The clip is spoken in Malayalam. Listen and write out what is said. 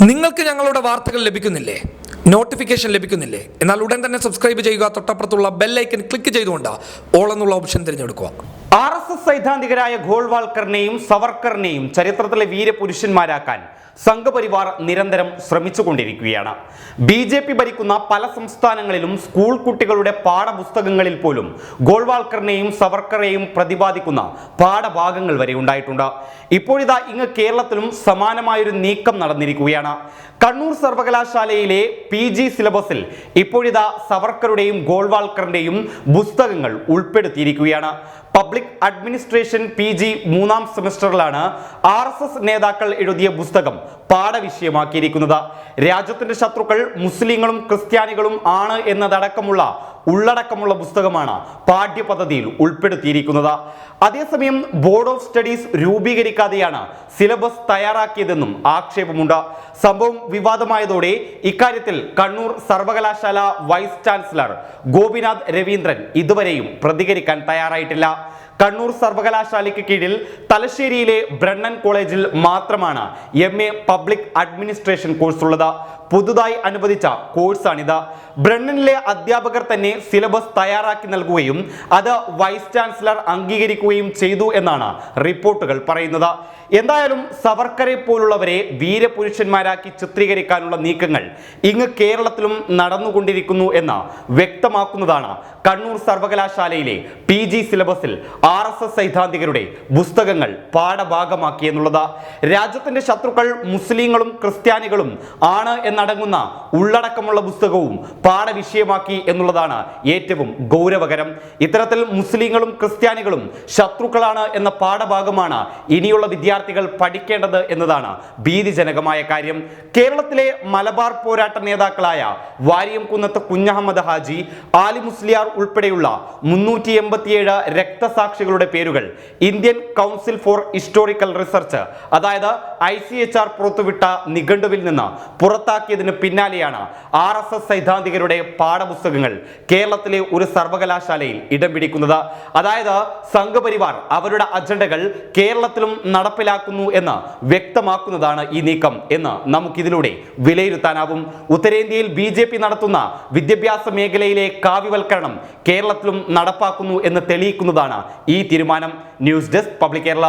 നിങ്ങൾക്ക് ഞങ്ങളുടെ വാർത്തകൾ ലഭിക്കുന്നില്ലേ? നോട്ടിഫിക്കേഷൻ ലഭിക്കുന്നില്ലേ? എന്നാൽ ഉടൻ തന്നെ സബ്സ്ക്രൈബ് ചെയ്യുക. തൊട്ടപ്പുറത്തുള്ള ബെല്ലൈക്കൻ ക്ലിക്ക് ചെയ്തുകൊണ്ട് ഓൾ എന്നുള്ള ഓപ്ഷൻ തിരഞ്ഞെടുക്കുക. ആർ എസ് എസ് സൈദ്ധാന്തികരായ ഗോൾവാൾക്കറിനെയും സവർക്കറിനെയും ചരിത്രത്തിലെ വീരപുരുഷന്മാരാക്കാൻ സംഘപരിവാർ നിരന്തരം ശ്രമിച്ചുകൊണ്ടിരിക്കുകയാണ്. ബി ജെ പി ഭരിക്കുന്ന പല സംസ്ഥാനങ്ങളിലും സ്കൂൾ കുട്ടികളുടെ പാഠപുസ്തകങ്ങളിൽ പോലും ഗോൾവാൾക്കറിനെയും സവർക്കറെയും പ്രതിപാദിക്കുന്ന പാഠഭാഗങ്ങൾ വരെ ഉണ്ടായിട്ടുണ്ട്. ഇപ്പോഴിതാ ഇങ്ങ് കേരളത്തിലും സമാനമായൊരു നീക്കം നടന്നിരിക്കുകയാണ്. കണ്ണൂർ സർവകലാശാലയിലെ പി ജി സിലബസിൽ ഇപ്പോഴിതാ സവർക്കറുടെയും ഗോൾവാൾക്കറിന്റെയും പുസ്തകങ്ങൾ ഉൾപ്പെടുത്തിയിരിക്കുകയാണ്. പബ്ലിക് അഡ്മിനിസ്ട്രേഷൻ പി ജി മൂന്നാം സെമസ്റ്ററിലാണ് ആർ എസ് എസ് നേതാക്കൾ എഴുതിയ പുസ്തകം പാഠവിഷയമാക്കിയിരിക്കുന്നത്. രാജ്യത്തിന്റെ ശത്രുക്കൾ മുസ്ലിങ്ങളും ക്രിസ്ത്യാനികളും ആണ് എന്നതടക്കമുള്ള ഉള്ളടക്കമുള്ള പുസ്തകമാണ് പാഠ്യപദ്ധതിയിൽ ഉൾപ്പെടുത്തിയിരിക്കുന്നത്. അതേസമയം ബോർഡ് ഓഫ് സ്റ്റഡീസ് രൂപീകരിക്കാതെയാണ് സിലബസ് തയ്യാറാക്കിയതെന്നും ആക്ഷേപമുണ്ട്. സംഭവം വിവാദമായതോടെ ഇക്കാര്യത്തിൽ കണ്ണൂർ സർവകലാശാല വൈസ് ചാൻസലർ ഗോപിനാഥ് രവീന്ദ്രൻ ഇതുവരെയും പ്രതികരിക്കാൻ തയ്യാറായിട്ടില്ല. കണ്ണൂർ സർവകലാശാലയ്ക്ക് കീഴിൽ തലശ്ശേരിയിലെ ബ്രണ്ണൻ കോളേജിൽ മാത്രമാണ് M A public administration course ഉള്ളത്. പുതുതായി അനുവദിച്ച കോഴ്സാണിത്. ബ്രണ്ണനിലെ അധ്യാപകർ തന്നെ സിലബസ് തയ്യാറാക്കി നൽകുകയും അത് വൈസ് ചാൻസലർ അംഗീകരിക്കുകയും ചെയ്തു എന്നാണ് റിപ്പോർട്ടുകൾ പറയുന്നത്. എന്തായാലും സവർക്കറെ പോലുള്ളവരെ വീരപുരുഷന്മാരാക്കി ചിത്രീകരിക്കാനുള്ള നീക്കങ്ങൾ ഇങ്ങ് കേരളത്തിലും നടന്നുകൊണ്ടിരിക്കുന്നു എന്ന് വ്യക്തമാക്കുന്നതാണ് കണ്ണൂർ സർവകലാശാലയിലെ പി ജി സിലബസിൽ ആർ എസ് എസ് സൈദ്ധാന്തികരുടെ പുസ്തകങ്ങൾ പാഠഭാഗമാക്കിയെന്നുള്ളത്. രാജ്യത്തിന്റെ ശത്രുക്കൾ മുസ്ലിങ്ങളും ക്രിസ്ത്യാനികളും ആണ് എന്നടങ്ങുന്ന ഉള്ളടക്കമുള്ള പുസ്തകവും പാഠവിഷയമാക്കി എന്നുള്ളതാണ് ഏറ്റവും ഗൗരവകരം. ഇത്തരത്തിൽ മുസ്ലിങ്ങളും ക്രിസ്ത്യാനികളും ശത്രുക്കളാണ് എന്ന പാഠഭാഗമാണ് ഇനിയുള്ള വിദ്യാർത്ഥികൾ പഠിക്കേണ്ടത് എന്നതാണ് ഭീതിജനകമായ കാര്യം. കേരളത്തിലെ മലബാർ പോരാട്ട നേതാക്കളായ വാരിയംകുന്നത്ത് കുഞ്ഞഹമ്മദ് ഹാജി ആലി മുസ്ലിയാർ ഉൾപ്പെടെയുള്ള മുന്നൂറ്റി എൺപത്തിയേഴ് രക്തസാക്ഷികളുടെ പേരുകൾ Indian council for historical research അതായത് ഐ സി എച്ച് ആർ പുറത്തുവിട്ട നിഘണ്ടുവിൽ നിന്ന് പുറത്താക്കിയതിന് പിന്നാലെയാണ് ആർ എസ് എസ് സൈദ്ധാന്തികരുടെ പാഠപുസ്തകങ്ങൾ കേരളത്തിലെ ഒരു സർവകലാശാലയിൽ ഇടം പിടിക്കുന്നത്. അതായത് സംഘപരിവാർ അവരുടെ അജണ്ടകൾ കേരളത്തിലും നടപ്പിലാക്കുന്നു എന്ന് വ്യക്തമാക്കുന്നതാണ് ഈ നീക്കം എന്ന് നമുക്കിതിലൂടെ വിലയിരുത്താനാവും. ഉത്തരേന്ത്യയിൽ ബി ജെ പി നടത്തുന്ന വിദ്യാഭ്യാസ മേഖലയിലെ കാവ്യവൽക്കരണം കേരളത്തിലും നടപ്പാക്കുന്നു എന്ന് തെളിയിക്കുന്നതാണ് ഈ തീരുമാനം. News desk public Kerala.